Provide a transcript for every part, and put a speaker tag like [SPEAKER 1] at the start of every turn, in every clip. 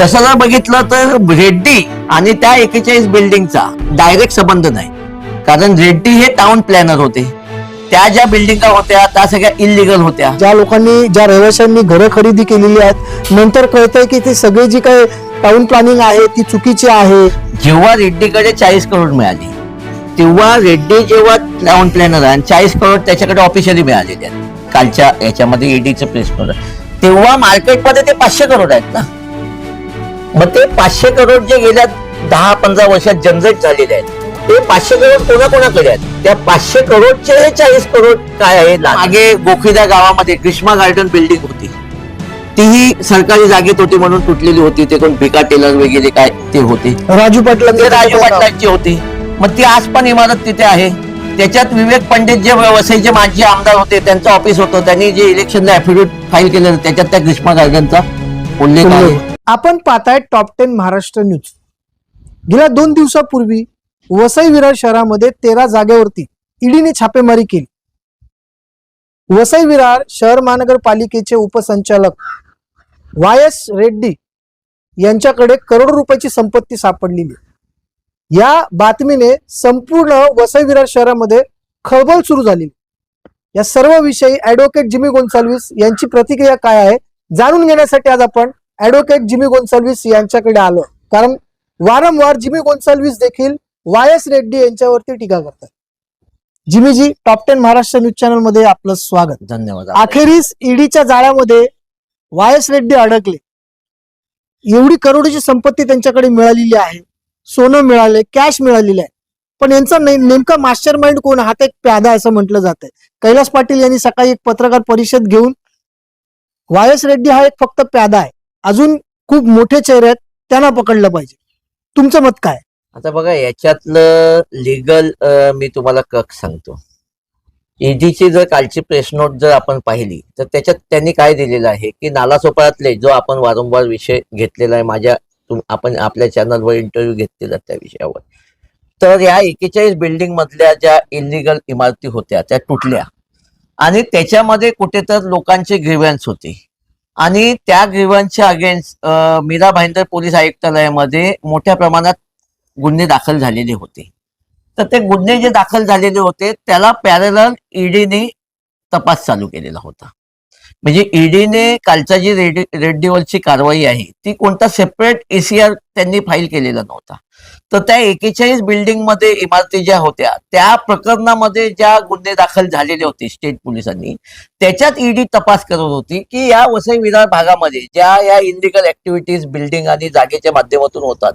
[SPEAKER 1] तसं जर बघितलं तर रेड्डी आणि त्या एकेचाळीस बिल्डिंगचा डायरेक्ट संबंध नाही. कारण रेड्डी हे टाउन प्लॅनर होते. त्या ज्या बिल्डिंगा होत्या त्या सगळ्या इलिगल होत्या.
[SPEAKER 2] ज्या लोकांनी ज्या रहिवाशांनी घरं खरेदी केलेली आहेत नंतर कळतंय की ती सगळी जी काही टाउन प्लॅनिंग आहे ती चुकीची आहे.
[SPEAKER 1] जेव्हा रेड्डीकडे चाळीस करोड मिळाली तेव्हा रेड्डी जेव्हा टाउन प्लॅनर आहे आणि चाळीस करोड त्याच्याकडे ऑफिशियली मिळालेले आहेत. कालच्या याच्यामध्ये ईडीचं प्रेस तेव्हा मार्केटमध्ये ते पाचशे करोड आहेत ना. मग ते पाचशे करोड जे गेल्या दहा पंधरा वर्षात जनरेट झालेले आहेत. ते पाचशे करोड कोणाकोणाकडे आहेत? त्या पाचशे करोडचे हे चाळीस करोड काय आहे? मागे गोखिदा गावामध्ये ग्रीष्मा गार्डन बिल्डिंग होती. तीही सरकारी जागेत होती म्हणून तुटलेली होती. ते कोण भिका टेलर वगैरे काय ते होते.
[SPEAKER 2] राजू पाटलांनी
[SPEAKER 1] ते राजू पाटलांची होती. मग ती आज पण इमारत तिथे आहे. त्याच्यात विवेक पंडित जे वसईचे माजी आमदार होते त्यांचं ऑफिस होतं. त्यांनी जे इलेक्शनला ऍफिडेविट फाईल केलं त्याच्यात त्या ग्रीष्मा गार्डनचा
[SPEAKER 2] आपण पाहताय टॉप टेन महाराष्ट्र न्यूज गेल्या दोन दिवसापूर्वी वसई विरार शहरामध्ये तेरा जागेवरती ईडीने छापेमारी केली. वसई विरार शहर महानगरपालिकेचे उपसंचालक वाय एस रेड्डी यांच्याकडे करोड रुपयाची संपत्ती सापडलेली. या बातमीने संपूर्ण वसई विरार शहरामध्ये खळबळ सुरू झाली या सर्व विषयी ऍडव्होकेट जिमी गोन्साल्विस यांची प्रतिक्रिया काय आहे? जाणून घेण्यासाठी आज आपण ऍडव्होकेट जिमी गोन्साल्विस यांच्याकडे आलो. कारण वारंवार जिमी गोन्साल्विस देखील वाय एस रेड्डी यांच्यावरती टीका करतात. जिमीजी टॉप टेन महाराष्ट्र न्यूज चॅनलमध्ये आपलं स्वागत.
[SPEAKER 1] धन्यवाद.
[SPEAKER 2] अखेरीस ईडीच्या जाळ्यामध्ये वाय एस रेड्डी अडकले. एवढी करोडीची संपत्ती त्यांच्याकडे मिळालेली आहे. सोनं मिळाले कॅश मिळालेलं आहे. पण यांचा नेमका मास्टर माइंड कोण? हा एक प्यादा असं म्हटलं जात आहे कैलास पाटील यांनी सकाळी एक पत्रकार परिषद घेऊन वाय एस रेड्डी हा एक फक्त प्यादा आहे. अजून खूप मोठे चेहरे आहेत त्यांना पकडलं पाहिजे. तुमचं मत काय?
[SPEAKER 1] आता बघा याच्यातलं लिगल मी तुम्हाला कक सांगतो. ईडीची जर कालची प्रेस नोट जर आपण पाहिली तर त्याच्यात त्यांनी काय दिलेलं आहे की नालासोपारातले जो आपण वारंवार विषय घेतलेला आहे माझ्या आपण आपल्या चॅनलवर इंटरव्ह्यू घेतलेला त्या विषयावर. तर या एकेचाळीस बिल्डिंग मधल्या ज्या इलिगल इमारती होत्या त्या तुटल्या. आणि त्याच्यामध्ये कुठे तर लोकांचे ग्रीव्हन्स होते. आणि त्या ग्रीव्हन्सच्या अगेन्स्ट मीरा भाईंदर पोलीस आयुक्तालयामध्ये मोठ्या प्रमाणात गुन्हे दाखल झालेले होते. तर ते गुन्हे जे दाखल झालेले होते त्याला पॅरेलल ईडीने तपास चालू केलेला होता. म्हणजे ईडीने कालचा जी रेडी रेड्डीवरची कारवाई आहे ती कोणता सेपरेट एसीआर त्यांनी फाईल केलेला नव्हता. तर त्या एकेचाळीस बिल्डिंगमध्ये इमारती ज्या होत्या त्या प्रकरणामध्ये ज्या गुन्हे दाखल झालेले होते स्टेट पोलिसांनी त्याच्यात ईडी तपास करत होती की या वसई विरार भागामध्ये ज्या या इनलिगल ऍक्टिव्हिटीज बिल्डिंग आणि जागेच्या माध्यमातून होतात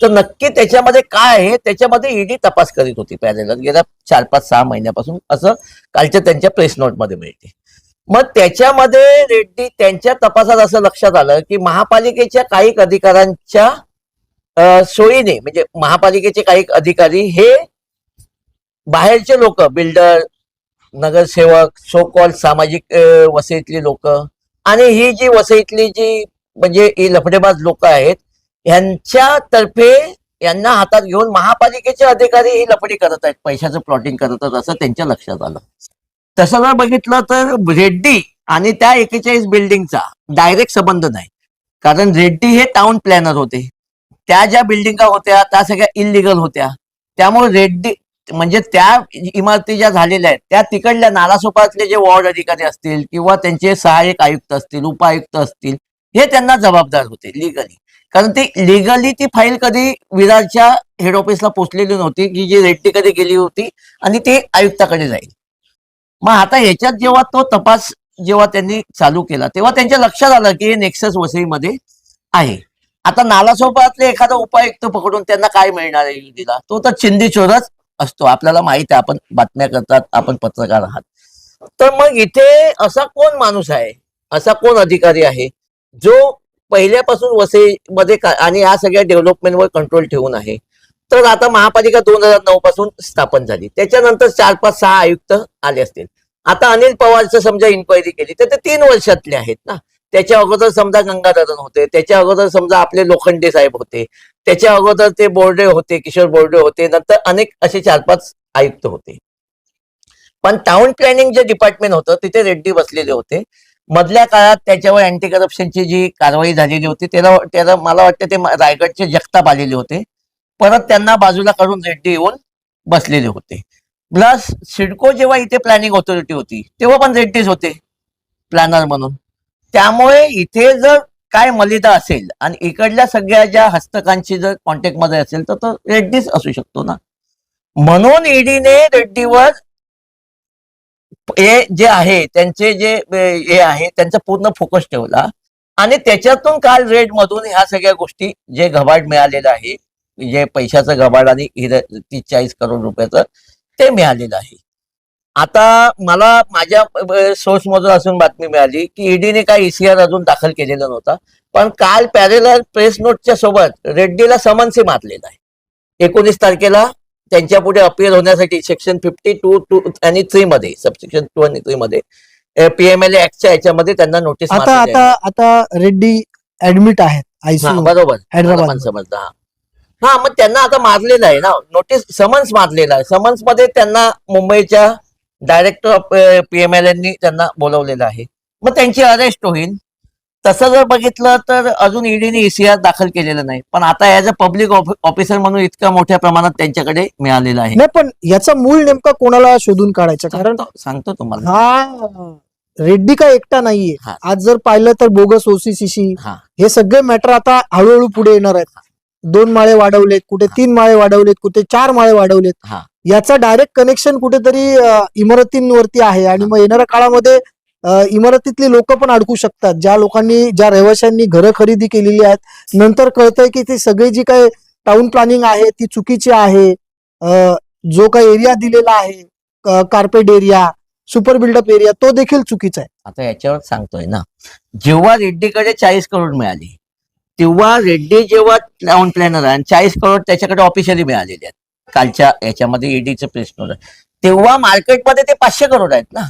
[SPEAKER 1] तर नक्की त्याच्यामध्ये काय आहे त्याच्यामध्ये ईडी तपास करीत होती पॅरेलर गेल्या चार पाच सहा महिन्यापासून असं कालच्या त्यांच्या प्रेस नोटमध्ये मिळते. मग त्याच्यामध्ये रेड्डी त्यांच्या तपासात असं लक्षात आलं की महापालिकेच्या काही अधिकाऱ्यांच्या सोयीने म्हणजे महापालिकेचे काही अधिकारी हे बाहेरचे लोक बिल्डर नगरसेवक सो कॉल सामाजिक वसईतली लोक आणि ही जी वसईतली जी म्हणजे ही लफडेबाज लोक आहेत यांच्यातर्फे यांना हातात घेऊन महापालिकेचे अधिकारी ही लफडी करत आहेत पैशाचं प्लॉटिंग करत आहेत असं त्यांच्या लक्षात आलं. तसं जर बघितलं तर रेड्डी आणि त्या एकेचाळीस बिल्डिंगचा डायरेक्ट संबंध नाही. कारण रेड्डी हे टाउन प्लॅनर होते. त्या ज्या बिल्डिंगा होत्या त्या सगळ्या इलिगल होत्या. त्यामुळे रेड्डी म्हणजे त्या इमारती ज्या झालेल्या आहेत त्या तिकडल्या नालासोपातले जे वॉर्ड अधिकारी असतील किंवा त्यांचे सहाय्यक आयुक्त असतील उपायुक्त असतील हे त्यांना जबाबदार होते लिगली कारण ती लिगली ती फाईल कधी विरारच्या हेड ऑफिसला पोचलेली नव्हती की जी रेड्डी कधी गेली होती आणि ते आयुक्ताकडे जाईल. मग आता ह्याच्यात जेव्हा तो तपास जेव्हा त्यांनी चालू केला तेव्हा त्यांच्या लक्षात आलं की हे नेक्सस वसईमध्ये आहे. आता नालासोपातले एखादा उपायुक्त पकडून त्यांना काय मिळणार आहे युतीला? तो तर चिंदी चोरच असतो. आपल्याला माहीत आहे आपण बातम्या करतात आपण पत्रकार आहात. तर मग इथे असा कोण माणूस आहे? असा कोण अधिकारी आहे? जो पहिल्यापासून वसईमध्ये आणि या सगळ्या डेव्हलपमेंटवर कंट्रोल ठेवून आहे. तर आता महापालिका दोन हजार नऊ पासून स्थापन झाली. त्याच्यानंतर चार पाच सहा आयुक्त आले असतील. आता अनिल पवारचं समजा इन्क्वायरी केली तर ते तीन वर्षातले आहेत ना. त्याच्या अगोदर समजा गंगाधरन होते त्याच्या अगोदर समजा आपले लोखंडे साहेब होते त्याच्या अगोदर ते बोर्डे होते किशोर बोर्डे होते नंतर अनेक असे चार पाच आयुक्त होते. पण टाउन प्लॅनिंग जे डिपार्टमेंट होतं तिथे रेड्डी बसलेले होते. मधल्या काळात त्याच्यावर अँटी करप्शनची जी कारवाई झालेली होती त्याला त्याला मला वाटतं ते रायगडचे जगताप आलेले होते. परत त्यांना बाजूला काढून रेड्डी येऊन बसलेले होते. प्लस सिडको जेव्हा इथे प्लॅनिंग ऑथॉरिटी होती तेव्हा पण रेड्डीच होते प्लॅनर म्हणून. त्यामुळे इथे जर काय मलिदा असेल आणि इकडल्या सगळ्या ज्या हस्तकांची जर कॉन्टॅक्टमध्ये असेल तर तो रेड्डीच असू शकतो ना. म्हणून ईडीने रेड्डीवर हे जे आहे त्यांचे जे हे आहे त्यांचा पूर्ण फोकस ठेवला. आणि त्याच्यातून काल रेड मधून ह्या सगळ्या गोष्टी जे घबाड मिळालेलं आहे जे पैशाचं घबाड आणि हिर- तीस चाळीस करोड रुपयाचं ते मिळालेलं आहे. आता मला माझ्या सोर्स मधून असून बातमी मिळाली की ईडीने काय ईसीआर अजून दाखल केलेला नव्हता. पण काल पॅरेलर प्रेस नोटच्या सोबत रेड्डीला समन्सही मारलेला आहे. एकोणीस तारखेला त्यांच्या पुढे अपियर होण्यासाठी सेक्शन फिफ्टी टू टू आणि थ्री मध्ये सबसेक्शन टू आणि थ्री मध्ये पीएमएलए ऍक्टच्या याच्यामध्ये त्यांना नोटीस
[SPEAKER 2] आता आता आता रेड्डी ऍडमिट आहेत
[SPEAKER 1] बरोबर.
[SPEAKER 2] हैदराबाद
[SPEAKER 1] पण समजलं हा. हा मग त्यांना आता मारलेलं आहे ना. नोटीस समन्स मारलेलं आहे. समन्समध्ये त्यांना मुंबईच्या डायरेक्टर ऑफ पीएमएल यांनी त्यांना बोलवलेलं आहे. मग त्यांची अरेस्ट होईल. तसं जर बघितलं तर अजून ईडीने ईसीआर दाखल केलेलं नाही. पण आता ऍज अ पब्लिक ऑफिसर म्हणून इतक्या मोठ्या प्रमाणात त्यांच्याकडे मिळालेलं आहे.
[SPEAKER 2] नाही पण याचा मूळ नेमका कोणाला शोधून काढायचा? कारण
[SPEAKER 1] सांगतो तुम्हाला.
[SPEAKER 2] हा रेड्डी काय एकटा नाहीये. आज जर पाहिलं तर बोगस ओसीसीसी
[SPEAKER 1] हे.
[SPEAKER 2] सगळे मॅटर आता हळूहळू पुढे येणार आहेत. दोन माळे वाढवलेत कुठे तीन माळे वाढवलेत कुठे चार माळे वाढवलेत.
[SPEAKER 1] हा.
[SPEAKER 2] याचा डायरेक्ट कनेक्शन कुठेतरी अ, इमारतींवरती आहे आणि मग येणाऱ्या काळामध्ये अ, इमारतीतली लोक पण अडकू शकतात. ज्या लोकांनी ज्या रहिवाशांनी घरं खरेदी केलेली आहेत नंतर कळतंय की ती सगळी जी काय टाउन प्लॅनिंग आहे ती चुकीची आहे. अ, जो काही एरिया दिलेला आहे carpet area super built up area तो देखील चुकीचा आहे.
[SPEAKER 1] आता याच्यावर सांगतोय ना. जेव्हा रेड्डीकडे चाळीस करोड मिळाली तेव्हा रेड्डी जेव्हा टाउन प्लॅनर आहे आणि चाळीस करोड त्याच्याकडे ऑफिशियली मिळालेले आहेत. कालच्या याच्यामध्ये ईडीचे प्रश्न तेव्हा मार्केटमध्ये ते पाचशे करोड आहेत ना.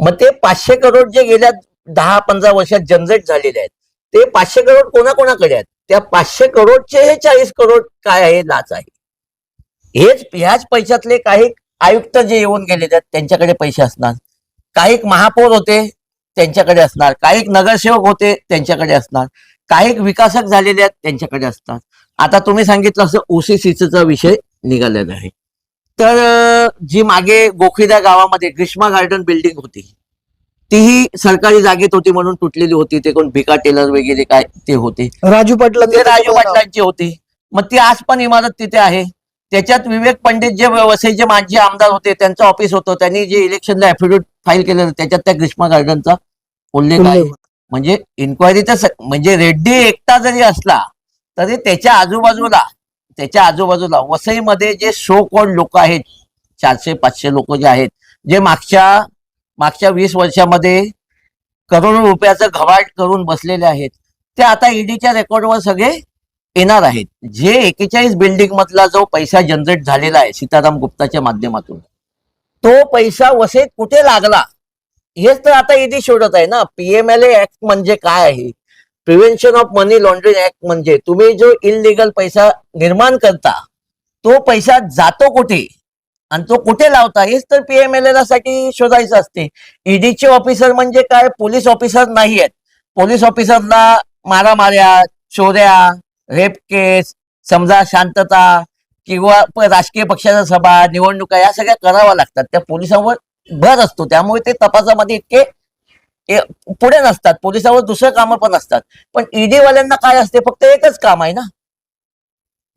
[SPEAKER 1] मग ते पाचशे करोड जे गेल्या दहा पंधरा वर्षात जनरेट झालेले आहेत ते पाचशे करोड कोणाकोणाकडे आहेत? त्या पाचशे करोडचे हे चाळीस करोड काय आहे? लाच आहे. हेच ह्याच पैशातले काही आयुक्त जे येऊन गेलेले आहेत त्यांच्याकडे पैसे असणार. काही महापौर होते त्यांच्याकडे असणार. काही नगरसेवक होते त्यांच्याकडे असणार. काही विकासक झालेले आहेत त्यांच्याकडे असतात. आता तुम्ही सांगितलं असं ओसीसीचा विषय निघालेला आहे. तर जी मागे गोखिदा गावामध्ये ग्रीष्मा गार्डन बिल्डिंग होती तीही सरकारी जागेत होती म्हणून तुटलेली होती. ते कोण भिका टेलर वगैरे काय ते होते.
[SPEAKER 2] राजू पाटला
[SPEAKER 1] ते राजू पाटलांची होती. मग ती आज पण इमारत तिथे आहे. त्याच्यात विवेक पंडित जे वसईचे माजी आमदार होते त्यांचं ऑफिस होतं. त्यांनी जे इलेक्शनला ऍफिडेविट फाईल केलं त्याच्यात त्या ग्रीष्मा गार्डनचा उल्लेख आहे. म्हणजे इन्क्वायरी तर म्हणजे रेड्डी एकटा जरी असला तरी त्याच्या आजूबाजूला त्याच्या आजूबाजूला वसईमध्ये जे शो कोल्ड लोक आहेत चारशे पाचशे लोक जे आहेत जे मागच्या मागच्या वीस वर्षामध्ये करोडो रुपयाचं घबाड करून बसलेले आहेत ते आता ईडीच्या रेकॉर्डवर सगळे येणार आहेत. जे एकेचाळीस बिल्डिंग मधला जो पैसा जनरेट झालेला आहे सीताराम गुप्ताच्या माध्यमातून तो पैसा वसईत कुठे लागला? हेच तर आता ईडी शोधत आहे ना. पीएमएलए ऍक्ट म्हणजे काय आहे? Prevention of money laundering act म्हणजे तुम्ही जो इलिगल पैसा निर्माण करता तो पैसा जातो कुठे? आणि तो कुठे लावता? हेच तर पीएमएलए साठी शोधायचं असते. ईडीचे ऑफिसर म्हणजे काय? पोलीस ऑफिसर नाही आहेत. पोलीस ऑफिसरला मारामाऱ्या चोऱ्या रेप केस समजा शांतता किंवा राजकीय पक्षाच्या सभा निवडणुका या सगळ्या कराव्या लागतात. त्या पोलिसांवर भर असतो. त्यामुळे ते तपासामध्ये इतके पुढे नसतात. पोलिसावर दुसरं कामं पण असतात. पण ईडी वाल्यांना काय असते? फक्त एकच काम आहे ना?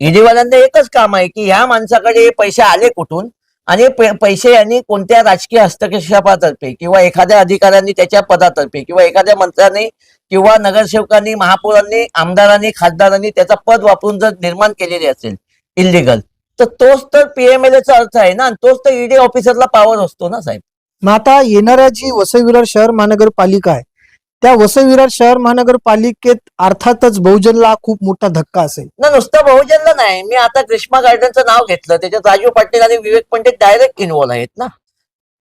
[SPEAKER 1] ईडीवाल्यांना एकच काम आहे की ह्या माणसाकडे पैसे आले कुठून? आणि पैसे यांनी कोणत्या राजकीय हस्तक्षेपातर्फे किंवा एखाद्या अधिकाऱ्यांनी त्याच्या पदातर्फे किंवा एखाद्या मंत्र्यांनी किंवा नगरसेवकांनी महापौरांनी आमदारांनी खासदारांनी त्याचा पद वापरून जर निर्माण केलेले असेल इल्लिगल तर तोच तर पीएमएलएचा अर्थ आहे ना. तोच तर ईडी ऑफिसरला पॉवर असतो ना साहेब.
[SPEAKER 2] मग आता येणाऱ्या जी वसई विरार शहर महानगरपालिका आहे त्या वसई विरार शहर महानगरपालिकेत अर्थातच बहुजनला खूप मोठा धक्का असेल.
[SPEAKER 1] ना नुसतं बहुजनला नाही. मी आता ग्रीष्मा गार्डनचं नाव घेतलं. त्याच्यात राजू पाटील आणि विवेक पंडित डायरेक्ट इन्व्हॉल्व आहेत ना.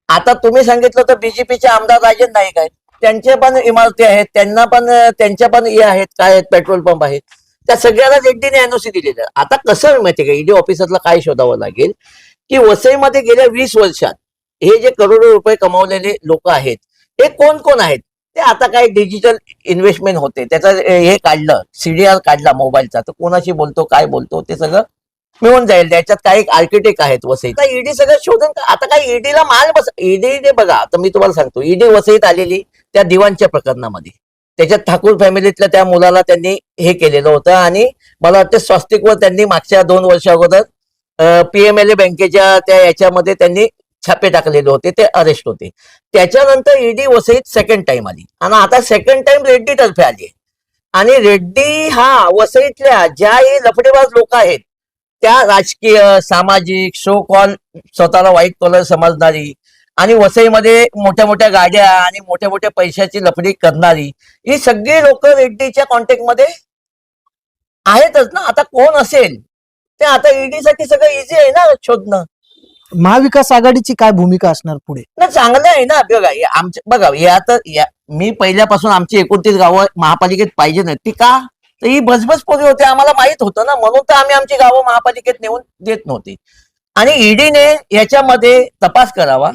[SPEAKER 1] आता तुम्ही सांगितलं तर बीजेपीचे आमदार राजन नाईक आहेत. त्यांचे पण इमारती आहेत. त्यांना पण त्यांच्या पण हे आहेत. काय आहेत? पेट्रोल पंप आहेत. त्या सगळ्याला रेड्डीने एनओसी दिलेली. आहे. आता कसं माहिती माहितीये का? ईडी ऑफिसरला काय शोधावं लागेल? की वसईमध्ये गेल्या वीस वर्षात हे जे करोडो रुपये कमावलेले लोक आहेत हे कोण कोण आहेत? ते आता काय डिजिटल इन्व्हेस्टमेंट होते. त्याचं हे काढलं सीडीआर काढला मोबाईलचा. तर कोणाशी बोलतो काय बोलतो ते सगळं मिळून जाईल. त्याच्यात काही आर्किटेक्ट आहेत वसईत. ईडी सगळं शोधून आता काय ईडीला माल बस ईडी बघा. आता मी तुम्हाला सांगतो. ईडी वसईत आलेली त्या दिवाणच्या प्रकरणामध्ये. त्याच्यात ठाकूर फॅमिलीतल्या त्या मुलाला त्यांनी हे केलेलं होतं आणि मला वाटतं स्वास्तिकवर त्यांनी मागच्या दोन वर्ष अगोदर पीएमएलए बँकेच्या त्या याच्यामध्ये त्यांनी छापे टाकलेले होते ते अरेस्ट होते. त्याच्यानंतर ईडी वसईत सेकंड टाइम आली. आणि आता सेकंड टाइम रेड्डी तर्फे आली आणि रेड्डी हा वसईतल्या ज्याही लफडेबाज लोक आहेत त्या राजकीय सामाजिक शो कॉल स्वतःला वाईट कॉलर समजणारी आणि वसईमध्ये मोठ्या मोठ्या गाड्या आणि मोठ्या मोठ्या पैशाची लफडी करणारी ही सगळी लोक रेड्डीच्या कॉन्टॅक्टमध्ये आहेतच ना? आता कोण असेल? ते आता ईडी साठी सगळं इझी आहे ना शोधणं?
[SPEAKER 2] महाविकास आघाडीची काय भूमिका असणार पुढे?
[SPEAKER 1] ना चांगलं आहे ना. बघा आमच्या बघा या तर या मी पहिल्यापासून आमची एकोणतीस गावं महापालिकेत पाहिजे नाही ती का? तर ही भसभस पोरी होते आम्हाला माहीत होतं ना. म्हणून तर आम्ही आमची गावं महापालिकेत नेऊन देत नव्हती. आणि ईडीने याच्यामध्ये तपास करावा.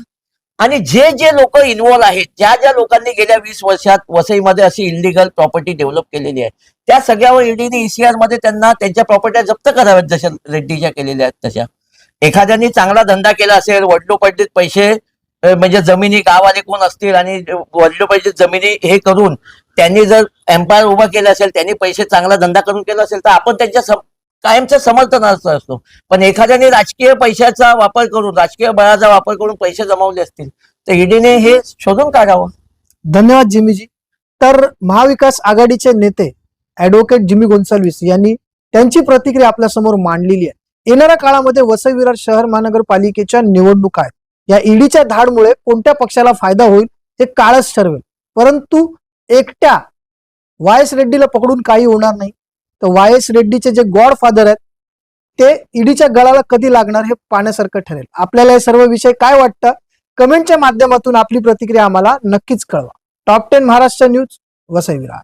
[SPEAKER 1] आणि जे जे लोक इन्व्हॉल्व आहेत ज्या ज्या लोकांनी गेल्या वीस वर्षात वसईमध्ये अशी इलिगल प्रॉपर्टी डेव्हलप केलेली आहे त्या सगळ्यावर ईडीने ईसीआरमध्ये त्यांना त्यांच्या प्रॉपर्ट्या जप्त कराव्यात जशा रेड्डीच्या केलेल्या आहेत तशा. एखाद्यानी चांगला धंदा केला असेल वडलोपडलीत पैसे म्हणजे जमिनी गावाले कोण असतील आणि वडलोपडलीत जमिनी हे करून त्यांनी जर एम्पायर उभा केला असेल त्यांनी पैसे चांगला धंदा करून केला असेल तर आपण त्यांच्या कायमचं समर्थनार्थ असतो. पण एखाद्याने राजकीय पैशाचा वापर करून राजकीय बळाचा वापर करून पैसे जमावले असतील तर ईडीने हे शोधून काढावं.
[SPEAKER 2] धन्यवाद जिमीजी. तर महाविकास आघाडीचे नेते ऍडव्होकेट जिमी गोन्साल्विस यांनी त्यांची प्रतिक्रिया आपल्यासमोर मांडलेली आहे. येणाऱ्या काळामध्ये वसई विरार शहर महानगरपालिकेच्या निवडणुका आहेत. या ईडीच्या धाडमुळे कोणत्या पक्षाला फायदा होईल हे काळच ठरवेल. परंतु एकट्या वाय एस रेड्डीला पकडून काही होणार नाही. तर वाय एस रेड्डीचे जे गॉड फादर आहेत ते ईडीच्या गळाला कधी लागणार हे पाहण्यासारखं ठरेल. आपल्याला हे सर्व विषय काय वाटतं? कमेंटच्या माध्यमातून आपली प्रतिक्रिया आम्हाला नक्कीच कळवा. Top ten Maharashtra news Vasai विराट.